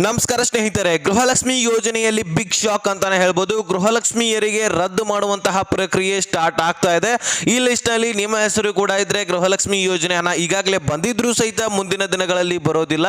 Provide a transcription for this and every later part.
ನಮಸ್ಕಾರ ಸ್ನೇಹಿತರೆ, ಗೃಹಲಕ್ಷ್ಮಿ ಯೋಜನೆಯಲ್ಲಿ ಬಿಗ್ ಶಾಕ್ ಅಂತಾನೆ ಹೇಳ್ಬೋದು. ಗೃಹಲಕ್ಷ್ಮಿಯರಿಗೆ ರದ್ದು ಮಾಡುವಂತಹ ಪ್ರಕ್ರಿಯೆ ಸ್ಟಾರ್ಟ್ ಆಗ್ತಾ ಇದೆ. ಈ ಲಿಸ್ಟ್ನಲ್ಲಿ ನಿಮ್ಮ ಹೆಸರು ಕೂಡ ಇದ್ರೆ ಗೃಹಲಕ್ಷ್ಮಿ ಯೋಜನೆ ಹಣ ಈಗಾಗಲೇ ಬಂದಿದ್ರು ಸಹಿತ ಮುಂದಿನ ದಿನಗಳಲ್ಲಿ ಬರೋದಿಲ್ಲ.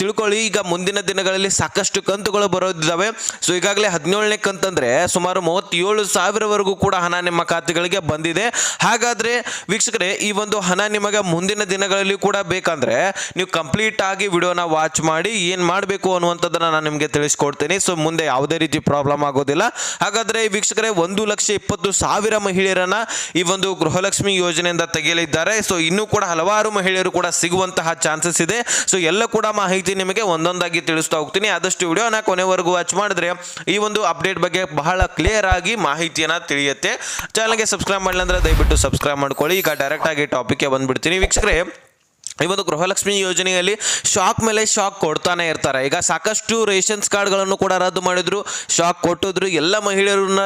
ತಿಳ್ಕೊಳ್ಳಿ, ಈಗ ಮುಂದಿನ ದಿನಗಳಲ್ಲಿ ಸಾಕಷ್ಟು ಕಂತುಗಳು ಬರೋದಿದ್ದಾವೆ. ಸೊ ಈಗಾಗಲೇ ಹದಿನೇಳನೇ ಕಂತಂದ್ರೆ ಸುಮಾರು ಮೂವತ್ತೇಳು ಸಾವಿರವರೆಗೂ ಕೂಡ ಹಣ ನಿಮ್ಮ ಖಾತೆಗಳಿಗೆ ಬಂದಿದೆ. ಹಾಗಾದ್ರೆ ವೀಕ್ಷಕರೇ, ಈ ಒಂದು ಹಣ ನಿಮಗೆ ಮುಂದಿನ ದಿನಗಳಲ್ಲಿ ಕೂಡ ಬೇಕಂದ್ರೆ ನೀವು ಕಂಪ್ಲೀಟ್ ಆಗಿ ವಿಡಿಯೋನ ವಾಚ್ ಮಾಡಿ, ಏನ್ ಮಾಡಬೇಕು ಅನ್ನುವಂಥದ್ದನ್ನು ನಾನು ನಿಮಗೆ ತಿಳಿಸ್ಕೊಡ್ತೀನಿ. ಸೊ ಮುಂದೆ ಯಾವುದೇ ರೀತಿ ಪ್ರಾಬ್ಲಮ್ ಆಗೋದಿಲ್ಲ. ಹಾಗಾದರೆ ವೀಕ್ಷಕರೇ, ಒಂದು ಲಕ್ಷ ಇಪ್ಪತ್ತು ಸಾವಿರ ಮಹಿಳೆಯರನ್ನು ಈ ಒಂದು ಗೃಹಲಕ್ಷ್ಮಿ ಯೋಜನೆಯಿಂದ ತೆಗೆಯಲಿದ್ದಾರೆ. ಸೊ ಇನ್ನೂ ಕೂಡ ಹಲವಾರು ಮಹಿಳೆಯರು ಕೂಡ ಸಿಗುವಂತಹ ಚಾನ್ಸಸ್ ಇದೆ. ಸೊ ಎಲ್ಲ ಕೂಡ ಮಾಹಿತಿ ನಿಮಗೆ ಒಂದೊಂದಾಗಿ ತಿಳಿಸ್ತಾ ಹೋಗ್ತೀನಿ. ಆದಷ್ಟು ವಿಡಿಯೋನ ಕೊನೆವರೆಗೂ ವಾಚ್ ಮಾಡಿದ್ರೆ ಈ ಒಂದು ಅಪ್ಡೇಟ್ ಬಗ್ಗೆ ಬಹಳ ಕ್ಲಿಯರ್ ಆಗಿ ಮಾಹಿತಿಯನ್ನು ತಿಳಿಯುತ್ತೆ. ಚಾನಲ್ಗೆ ಸಬ್ಸ್ಕ್ರೈಬ್ ಮಾಡಲಿಲ್ಲ ಅಂದ್ರೆ ದಯವಿಟ್ಟು ಸಬ್ಸ್ಕ್ರೈಬ್ ಮಾಡ್ಕೊಳ್ಳಿ. ಈಗ ಡೈರೆಕ್ಟ್ ಆಗಿ ಟಾಪಿಕ್ಗೆ ಬಂದ್ಬಿಡ್ತೀನಿ. ವೀಕ್ಷಕರೇ ಈ ಒಂದು ಗೃಹಲಕ್ಷ್ಮಿ ಯೋಜನೆಯಲ್ಲಿ ಶಾಕ್ ಮೇಲೆ ಶಾಕ್ ಕೊಡ್ತಾನೆ ಇರ್ತಾರೆ. ಈಗ ಸಾಕಷ್ಟು ರೇಷನ್ಸ್ ಕಾರ್ಡ್ಗಳನ್ನು ಕೂಡ ರದ್ದು ಮಾಡಿದ್ರು, ಶಾಕ್ ಕೊಟ್ಟಿದ್ರು, ಎಲ್ಲ ಮಹಿಳೆಯರನ್ನ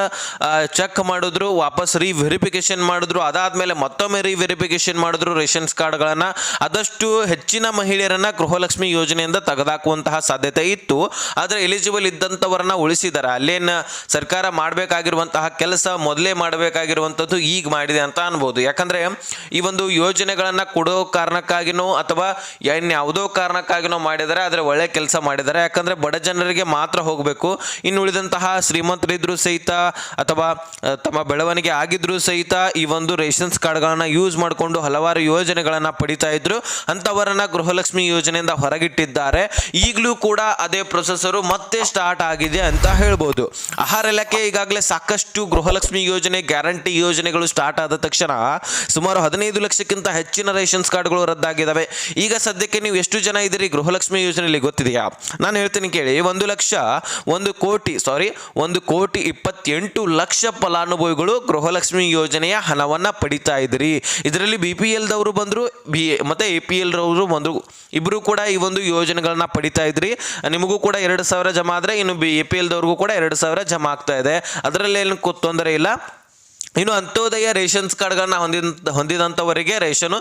ಚೆಕ್ ಮಾಡಿದ್ರು, ವಾಪಸ್ ರೀ ವೆರಿಫಿಕೇಶನ್ ಮಾಡಿದ್ರು, ಅದಾದ್ಮೇಲೆ ಮತ್ತೊಮ್ಮೆ ರೀ ವೆರಿಫಿಕೇಶನ್ ಮಾಡಿದ್ರು ರೇಷನ್ಸ್ ಕಾರ್ಡ್ಗಳನ್ನು. ಆದಷ್ಟು ಹೆಚ್ಚಿನ ಮಹಿಳೆಯರನ್ನ ಗೃಹಲಕ್ಷ್ಮಿ ಯೋಜನೆಯಿಂದ ತೆಗೆದಾಕುವಂತಹ ಸಾಧ್ಯತೆ ಇತ್ತು. ಆದರೆ ಎಲಿಜಿಬಲ್ ಇದ್ದಂಥವರನ್ನ ಉಳಿಸಿದ್ದಾರೆ. ಅಲ್ಲೇನು ಸರ್ಕಾರ ಮಾಡಬೇಕಾಗಿರುವಂತಹ ಕೆಲಸ ಮೊದಲೇ ಮಾಡಬೇಕಾಗಿರುವಂಥದ್ದು ಈಗ ಮಾಡಿದೆ ಅಂತ ಅನ್ಬೋದು. ಯಾಕಂದ್ರೆ ಈ ಒಂದು ಯೋಜನೆಗಳನ್ನ ಕೊಡೋ ಕಾರಣಕ್ಕಾಗಿನೋ ಅಥವಾ ಇನ್ಯಾವುದೋ ಕಾರಣಕ್ಕಾಗಿನೋ ಮಾಡಿದರೆ ಆದರೆ ಒಳ್ಳೆ ಕೆಲಸ ಮಾಡಿದ್ದಾರೆ. ಯಾಕಂದ್ರೆ ಬಡ ಜನರಿಗೆ ಮಾತ್ರ ಹೋಗಬೇಕು. ಇನ್ನು ಉಳಿದಂತಹ ಶ್ರೀಮಂತರಿದ್ರು ಸಹಿತ ಅಥವಾ ತಮ್ಮ ಬೆಳವಣಿಗೆ ಆಗಿದ್ರು ಸಹಿತ ಈ ಒಂದು ರೇಷನ್ಸ್ ಕಾರ್ಡ್ಗಳನ್ನ ಯೂಸ್ ಮಾಡಿಕೊಂಡು ಹಲವಾರು ಯೋಜನೆಗಳನ್ನ ಪಡಿತಾ ಇದ್ರು. ಅಂತವರನ್ನ ಗೃಹಲಕ್ಷ್ಮಿ ಯೋಜನೆಯಿಂದ ಹೊರಗಿಟ್ಟಿದ್ದಾರೆ. ಈಗಲೂ ಕೂಡ ಅದೇ ಪ್ರೊಸೆಸರು ಮತ್ತೆ ಸ್ಟಾರ್ಟ್ ಆಗಿದೆ ಅಂತ ಹೇಳ್ಬೋದು. ಆಹಾರ ಇಲಾಖೆ ಈಗಾಗಲೇ ಸಾಕಷ್ಟು ಗೃಹಲಕ್ಷ್ಮಿ ಯೋಜನೆ, ಗ್ಯಾರಂಟಿ ಯೋಜನೆಗಳು ಸ್ಟಾರ್ಟ್ ಆದ ತಕ್ಷಣ ಸುಮಾರು ಹದಿನೈದು ಲಕ್ಷಕ್ಕಿಂತ ಹೆಚ್ಚಿನ ರೇಷನ್ಸ್ ಕಾರ್ಡ್ಗಳು ರದ್ದಾಗಿದ್ದಾವೆ ಈಗ ಸದ್ಯಕ್ಕೆ ನೀವು ಎಷ್ಟು ಜನ ಇದ್ದೀರಿ? ಗೃಹಲಕ್ಷ್ಮಿ ಯೋಜನೆಯಲ್ಲಿ ಗೊತ್ತಿದೆಯಾ? ನಾನು ಹೇಳ್ತೀನಿ ಕೇಳಿ, ಒಂದು ಲಕ್ಷ, ಒಂದು ಕೋಟಿ ಸಾರಿ ಒಂದು ಕೋಟಿ ಇಪ್ಪತ್ತೆಂಟು ಲಕ್ಷ ಫಲಾನುಭವಿಗಳು ಗೃಹಲಕ್ಷ್ಮಿ ಯೋಜನೆಯ ಹಣವನ್ನು ಪಡಿತಾ ಇದ್ದೀರಿ. ಇದರಲ್ಲಿ ಬಿ ಪಿ ಎಲ್ದವರು ಬಂದರು ಬಿ ಮತ್ತು ಎ ಪಿ ಎಲ್ರವರು ಬಂದರು. ಇಬ್ಬರು ಕೂಡ ಈ ಒಂದು ಯೋಜನೆಗಳನ್ನ ಪಡಿತಾ ಇದ್ರಿ ನಿಮಗೂ ಕೂಡ ಎರಡು ಸಾವಿರ ಜಮಾ ಆದರೆ, ಇನ್ನು ಬಿ ಎ ಪಿ ಎಲ್ದವ್ರಿಗೂ ಕೂಡ ಎರಡು ಸಾವಿರ ಜಮಾ ಆಗ್ತಾ ಇದೆ. ಅದರಲ್ಲಿ ಏನು ತೊಂದರೆ ಇಲ್ಲ. ಇನ್ನು ಅಂತ್ಯೋದಯ ರೇಷನ್ಸ್ ಕಾರ್ಡ್ಗಳನ್ನ ಹೊಂದಿದ, ಹೊಂದಿದಂಥವರಿಗೆ ರೇಷನು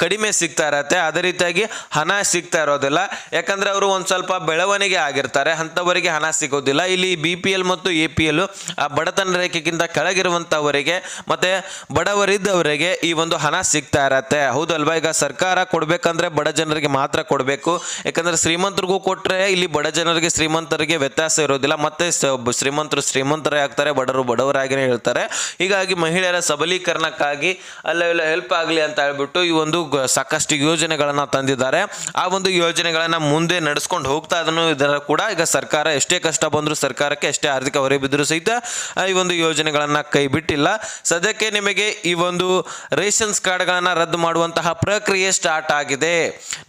ಕಡಿಮೆ ಸಿಗ್ತಾ ಇರತ್ತೆ. ಅದೇ ರೀತಿಯಾಗಿ ಹಣ ಸಿಗ್ತಾ ಇರೋದಿಲ್ಲ. ಯಾಕಂದರೆ ಅವರು ಒಂದು ಸ್ವಲ್ಪ ಬೆಳವಣಿಗೆ ಆಗಿರ್ತಾರೆ. ಅಂಥವರಿಗೆ ಹಣ ಸಿಗೋದಿಲ್ಲ. ಇಲ್ಲಿ ಬಿ ಪಿ ಎಲ್ ಮತ್ತು ಎ ಪಿ ಎಲ್ ಬಡತನ ರೇಖೆಗಿಂತ ಕೆಳಗಿರುವಂಥವರಿಗೆ ಮತ್ತು ಬಡವರಿದ್ದವರಿಗೆ ಈ ಒಂದು ಹಣ ಸಿಗ್ತಾ ಇರತ್ತೆ. ಹೌದಲ್ವಾ? ಈಗ ಸರ್ಕಾರ ಕೊಡಬೇಕಂದ್ರೆ ಬಡ ಜನರಿಗೆ ಮಾತ್ರ ಕೊಡಬೇಕು. ಯಾಕಂದರೆ ಶ್ರೀಮಂತರಿಗೂ ಕೊಟ್ಟರೆ ಇಲ್ಲಿ ಬಡ ಜನರಿಗೆ, ಶ್ರೀಮಂತರಿಗೆ ವ್ಯತ್ಯಾಸ ಇರೋದಿಲ್ಲ. ಮತ್ತು ಶ್ರೀಮಂತರು ಶ್ರೀಮಂತರೇ ಆಗ್ತಾರೆ ಬಡವರು ಬಡವರಾಗಿನೇ ಹೇಳ್ತಾರೆ. ಹೀಗಾಗಿ ಮಹಿಳೆಯರ ಸಬಲೀಕರಣಕ್ಕಾಗಿ ಅಲ್ಲೆಲ್ಲ ಹೆಲ್ಪ್ ಆಗಲಿ ಅಂತ ಹೇಳ್ಬಿಟ್ಟು ಈ ಒಂದು ಸಾಕಷ್ಟು ಯೋಜನೆಗಳನ್ನು ತಂದಿದ್ದಾರೆ. ಆ ಒಂದು ಯೋಜನೆಗಳನ್ನು ಮುಂದೆ ನಡೆಸ್ಕೊಂಡು ಹೋಗ್ತಾ ಇದನ್ನು ಇದರ ಕೂಡ ಈಗ ಸರ್ಕಾರ ಎಷ್ಟೇ ಕಷ್ಟ ಬಂದರೂ ಸರ್ಕಾರಕ್ಕೆ ಎಷ್ಟೇ ಆರ್ಥಿಕ ಹೊರೆ ಬಿದ್ದರೂ ಸಹಿತ ಈ ಒಂದು ಯೋಜನೆಗಳನ್ನು ಕೈ ಬಿಟ್ಟಿಲ್ಲ. ಸದ್ಯಕ್ಕೆ ನಿಮಗೆ ಈ ಒಂದು ರೇಷನ್ಸ್ ಕಾರ್ಡ್ಗಳನ್ನು ರದ್ದು ಮಾಡುವಂತಹ ಪ್ರಕ್ರಿಯೆ ಸ್ಟಾರ್ಟ್ ಆಗಿದೆ.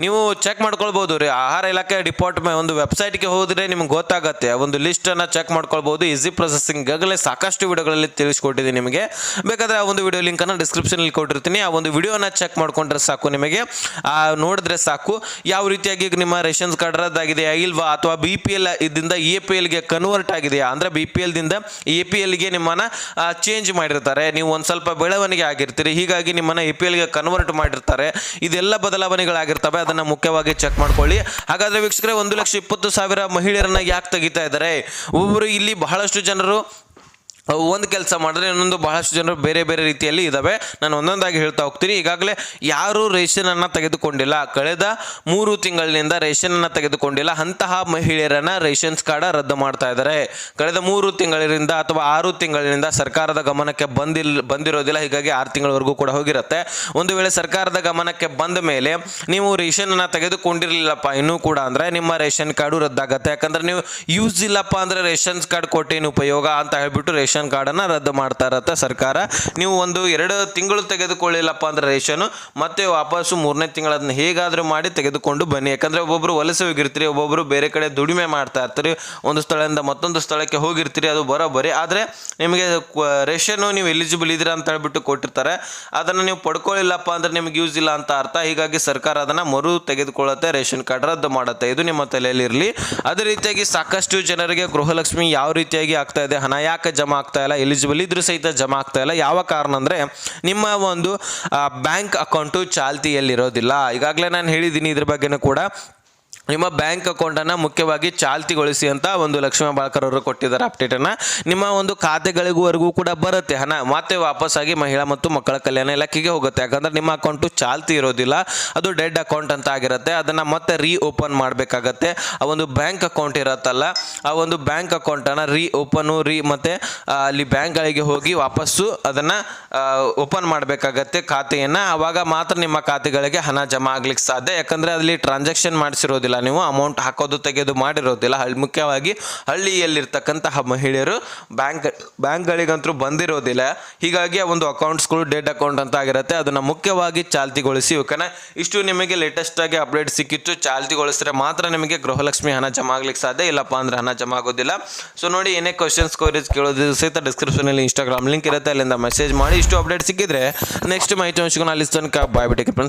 ನೀವು ಚೆಕ್ ಮಾಡ್ಕೊಳ್ಬೋದು ರೀ. ಆಹಾರ ಇಲಾಖೆ ಡಿಪಾರ್ಟ್ಮೆಂಟ್ ಒಂದು ವೆಬ್ಸೈಟ್ಗೆ ಹೋದರೆ ನಿಮ್ಗೆ ಗೊತ್ತಾಗುತ್ತೆ. ಒಂದು ಲಿಸ್ಟನ್ನು ಚೆಕ್ ಮಾಡ್ಕೊಳ್ಬೋದು. ಈಸಿ ಪ್ರೊಸೆಸಿಂಗ್ ಈಗಾಗಲೇ ಸಾಕಷ್ಟು ವಿಡಿಯೋಗಳಲ್ಲಿ ತಿಳಿಸ್ಕೊಟ್ಟಿದ್ದೀನಿ ನಿಮಗೆ. ಬೇಕಾದ್ರೆ ಆ ಒಂದು ವಿಡಿಯೋ ಲಿಂಕ್ ಡಿಸ್ಕ್ರಿಪ್ಷನಲ್ಲಿ ಕೊಟ್ಟಿರ್ತೀನಿ. ಆ ಒಂದು ವಿಡಿಯೋನ ಚೆಕ್ ಮಾಡ್ಕೊಂಡ್ರೆ ಸಾಕು ನಿಮಗೆ. ಆ, ನೋಡಿದ್ರೆ ಸಾಕು. ಯಾವ ರೀತಿಯಾಗಿ ನಿಮ್ಮ ರೇಷನ್ಸ್ ಕಾರ್ಡ್ ರದ್ದಾಗಿದೆಯಾ ಇಲ್ವಾ? ಅಥವಾ ಬಿ ಪಿ ಎಲ್ ಇದ್ದಿಂದ ಎ ಪಿ ಎಲ್ಗೆ ಕನ್ವರ್ಟ್ ಆಗಿದೆಯಾ? ಅಂದ್ರೆ ಬಿ ಪಿ ಎಲ್ದಿಂದ ಎ ಪಿ ಎಲ್ಗೆ ನಿಮ್ಮನ್ನ ಚೇಂಜ್ ಮಾಡಿರ್ತಾರೆ. ನೀವು ಒಂದು ಸ್ವಲ್ಪ ಬೆಳವಣಿಗೆ ಆಗಿರ್ತೀರಿ. ಹೀಗಾಗಿ ನಿಮ್ಮನ್ನ ಎ ಪಿ ಎಲ್ಗೆ ಕನ್ವರ್ಟ್ ಮಾಡಿರ್ತಾರೆ. ಇದೆಲ್ಲ ಬದಲಾವಣೆಗಳಾಗಿರ್ತವೆ. ಅದನ್ನ ಮುಖ್ಯವಾಗಿ ಚೆಕ್ ಮಾಡ್ಕೊಳ್ಳಿ. ಹಾಗಾದ್ರೆ ವೀಕ್ಷಕರೇ, ಒಂದು ಲಕ್ಷ ಇಪ್ಪತ್ತು ಸಾವಿರ ಮಹಿಳೆಯರನ್ನ ಯಾಕೆ ತೆಗಿತಾ ಇದ್ದಾರೆ? ಒಬ್ಬರು ಇಲ್ಲಿ ಬಹಳಷ್ಟು ಜನರು ಒಂದು ಕೆಲಸ ಮಾಡಿದ್ರೆ ಇನ್ನೊಂದು ಬಹಳಷ್ಟು ಜನರು ಬೇರೆ ಬೇರೆ ರೀತಿಯಲ್ಲಿ ಇದ್ದಾವೆ ನಾನು ಒಂದೊಂದಾಗಿ ಹೇಳ್ತಾ ಹೋಗ್ತೀನಿ. ಈಗಾಗಲೇ ಯಾರು ರೇಷನನ್ನು ತೆಗೆದುಕೊಂಡಿಲ್ಲ. ಕಳೆದ ಮೂರು ತಿಂಗಳಿನಿಂದ ರೇಷನನ್ನು ತೆಗೆದುಕೊಂಡಿಲ್ಲ. ಅಂತಹ ಮಹಿಳೆಯರನ್ನ ರೇಷನ್ಸ್ ಕಾರ್ಡ ರದ್ದು ಮಾಡ್ತಾ ಇದ್ದಾರೆ. ಕಳೆದ ಮೂರು ತಿಂಗಳಿನಿಂದ ಅಥವಾ ಆರು ತಿಂಗಳಿನಿಂದ ಸರ್ಕಾರದ ಗಮನಕ್ಕೆ ಬಂದಿಲ್, ಬಂದಿರೋದಿಲ್ಲ. ಹೀಗಾಗಿ ಆರು ತಿಂಗಳವರೆಗೂ ಕೂಡ ಹೋಗಿರುತ್ತೆ. ಒಂದು ವೇಳೆ ಸರ್ಕಾರದ ಗಮನಕ್ಕೆ ಬಂದ ಮೇಲೆ ನೀವು ರೇಷನನ್ನು ತೆಗೆದುಕೊಂಡಿರಲಿಲ್ಲಪ್ಪ, ಇನ್ನೂ ಕೂಡ ಅಂದರೆ ನಿಮ್ಮ ರೇಷನ್ ಕಾರ್ಡು ರದ್ದಾಗತ್ತೆ. ಯಾಕಂದ್ರೆ ನೀವು ಯೂಸ್ ಇಲ್ಲಪ್ಪ ಅಂದರೆ ರೇಷನ್ಸ್ ಕಾರ್ಡ್ ಕೊಟ್ಟೇನು ಉಪಯೋಗ ಅಂತ ಹೇಳ್ಬಿಟ್ಟು ರೇಷನ್ ಕಾರ್ಡನ್ನು ರದ್ದು ಮಾಡ್ತಾ ಇರತ್ತೆ ಸರ್ಕಾರ. ನೀವು ಒಂದು ಎರಡು ತಿಂಗಳು ತೆಗೆದುಕೊಳ್ಳಿಲ್ಲಪ್ಪ ಅಂದ್ರೆ ರೇಷನ್, ಮತ್ತೆ ವಾಪಸ್ಸು ಮೂರನೇ ತಿಂಗಳು ಅದನ್ನ ಹೇಗಾದರೂ ಮಾಡಿ ತೆಗೆದುಕೊಂಡು ಬನ್ನಿ. ಯಾಕಂದ್ರೆ ಒಬ್ಬೊಬ್ರು ವಲಸೆ ಹೋಗಿರ್ತೀರಿ ಒಬ್ಬೊಬ್ಬರು ಬೇರೆ ಕಡೆ ದುಡಿಮೆ ಮಾಡ್ತಾ ಇರ್ತೀರಿ, ಒಂದು ಸ್ಥಳದಿಂದ ಮತ್ತೊಂದು ಸ್ಥಳಕ್ಕೆ ಹೋಗಿರ್ತೀರಿ, ಅದು ಬರೋಬ್ಬರಿ. ಆದರೆ ನಿಮಗೆ ರೇಷನ್ನು ನೀವು ಎಲಿಜಿಬಲ್ ಇದ್ದೀರಾ ಅಂತ ಹೇಳ್ಬಿಟ್ಟು ಕೊಟ್ಟಿರ್ತಾರೆ. ಅದನ್ನು ನೀವು ಪಡ್ಕೊಳ್ಳಿಲ್ಲಪ್ಪ ಅಂದ್ರೆ ನಿಮ್ಗೆ ಯೂಸ್ ಇಲ್ಲ ಅಂತ ಅರ್ಥ. ಹೀಗಾಗಿ ಸರ್ಕಾರ ಅದನ್ನು ಮರು ತೆಗೆದುಕೊಳ್ಳುತ್ತೆ, ರೇಷನ್ ಕಾರ್ಡ್ ರದ್ದು ಮಾಡುತ್ತೆ. ಇದು ನಿಮ್ಮ ತಲೆಯಲ್ಲಿರಲಿ. ಅದೇ ರೀತಿಯಾಗಿ ಸಾಕಷ್ಟು ಜನರಿಗೆ ಗೃಹಲಕ್ಷ್ಮಿ ಯಾವ ರೀತಿಯಾಗಿ ಆಗ್ತಾ ಇದೆ, ಹಣ ಯಾಕೆ ಜಮಾ ಆಗ್ತಾ ಇಲ್ಲ ಎಲಿಜಿಬಲ್ ಇದ್ರೂ ಸಹಿತ ಜಮಾ ಆಗ್ತಾ ಇಲ್ಲ. ಯಾವ ಕಾರಣ ಅಂದರೆ ನಿಮ್ಮ ಒಂದು ಬ್ಯಾಂಕ್ ಅಕೌಂಟು ಚಾಲ್ತಿಯಲ್ಲಿರೋದಿಲ್ಲ. ಈಗಾಗಲೇ ನಾನು ಹೇಳಿದ್ದೀನಿ ಇದ್ರ ಬಗ್ಗೆನೂ ಕೂಡ. ನಿಮ್ಮ ಬ್ಯಾಂಕ್ ಅಕೌಂಟನ್ನು ಮುಖ್ಯವಾಗಿ ಚಾಲ್ತಿಗೊಳಿಸಿ ಅಂತ ಒಂದು ಲಕ್ಷ್ಮೀ ಬಾಳ್ಕರ್ ಅವರು ಕೊಟ್ಟಿದ್ದಾರೆ ಅಪ್ಡೇಟನ್ನು ನಿಮ್ಮ ಒಂದು ಖಾತೆಗಳಿಗೂವರೆಗೂ ಕೂಡ ಬರುತ್ತೆ ಹಣ. ಮತ್ತೆ ವಾಪಸ್ಸಾಗಿ ಮಹಿಳಾ ಮತ್ತು ಮಕ್ಕಳ ಕಲ್ಯಾಣ ಇಲಾಖೆಗೆ ಹೋಗುತ್ತೆ. ಯಾಕಂದರೆ ನಿಮ್ಮ ಅಕೌಂಟು ಚಾಲ್ತಿ ಇರೋದಿಲ್ಲ. ಅದು ಡೆಡ್ ಅಕೌಂಟ್ ಅಂತ ಆಗಿರುತ್ತೆ. ಅದನ್ನು ಮತ್ತೆ ರೀ ಓಪನ್ ಮಾಡಬೇಕಾಗತ್ತೆ. ಆ ಒಂದು ಬ್ಯಾಂಕ್ ಅಕೌಂಟ್ ಇರುತ್ತಲ್ಲ, ಆ ಒಂದು ಬ್ಯಾಂಕ್ ಅಕೌಂಟನ್ನು ರೀ ಓಪನು ರೀ ಮತ್ತು ಅಲ್ಲಿ ಬ್ಯಾಂಕ್ಗಳಿಗೆ ಹೋಗಿ ವಾಪಸ್ಸು ಅದನ್ನು ಓಪನ್ ಮಾಡಬೇಕಾಗತ್ತೆ ಖಾತೆಯನ್ನು. ಆವಾಗ ಮಾತ್ರ ನಿಮ್ಮ ಖಾತೆಗಳಿಗೆ ಹಣ ಜಮಾ ಆಗ್ಲಿಕ್ಕೆ ಸಾಧ್ಯ. ಯಾಕಂದರೆ ಅಲ್ಲಿ ಟ್ರಾನ್ಸಾಕ್ಷನ್ ಮಾಡಿಸಿರೋದಿಲ್ಲ. ನೀವು ಅಮೌಂಟ್ ಹಾಕೋದು ತೆಗೆದು ಮಾಡಿರೋದಿಲ್ಲ. ಹಳ್ಳಿ ಮುಖ್ಯವಾಗಿ ಹಳ್ಳಿಯಲ್ಲಿರ್ತಕ್ಕಂತಹ ಮಹಿಳೆಯರು ಬ್ಯಾಂಕ್, ಬ್ಯಾಂಕ್ಗಳಿಗಂತೂ ಬಂದಿರೋದಿಲ್ಲ. ಹೀಗಾಗಿ ಒಂದು ಅಕೌಂಟ್ಸ್ಗಳು ಡೇಟ್ ಅಕೌಂಟ್ ಅಂತ ಆಗಿರುತ್ತೆ. ಅದನ್ನು ಮುಖ್ಯವಾಗಿ ಚಾಲ್ತಿಗೊಳಿಸಿ. ಓಕೆನಾ ಇಷ್ಟು ನಿಮಗೆ ಲೇಟೆಸ್ಟ್ ಆಗಿ ಅಪ್ಡೇಟ್ ಸಿಕ್ಕಿತ್ತು. ಚಾಲ್ತಿಗೊಳಿಸಿದ್ರೆ ಮಾತ್ರ ನಿಮಗೆ ಗೃಹಲಕ್ಷ್ಮಿ ಹಣ ಜಮಾ ಆಗ್ಲಿಕ್ಕೆ ಸಾಧ್ಯ. ಇಲ್ಲಪ್ಪ ಅಂದ್ರೆ ಹಣ ಜಮಾ ಆಗೋದಿಲ್ಲ. ಸೊ ನೋಡಿ, ಏನೇ ಕ್ವಶನ್ಸ್ ಕೋರೀಸ್ ಕೇಳೋದು ಸಹಿತ ಡಿಸ್ಕ್ರಿಪ್ಷನಲ್ಲಿ ಇನ್ಸ್ಟಾಗ್ರಾಮ್ ಲಿಂಕ್ ಇರುತ್ತೆ. ಅಲ್ಲಿಂದ ಮೆಸೇಜ್ ಮಾಡಿ. ಇಷ್ಟು ಅಪ್ಡೇಟ್ ಸಿಕ್ಕಿದ್ರೆ ನೆಕ್ಸ್ಟ್ ಮಾಹಿತಿ ಹಂಚ್ಕೊಂಡು ಅಲ್ಲಿ ತನಕ ಬಾಯ್ ಬಿಟ್ಟಿಗೆ ಫ್ರೆಂಡ್ಸ್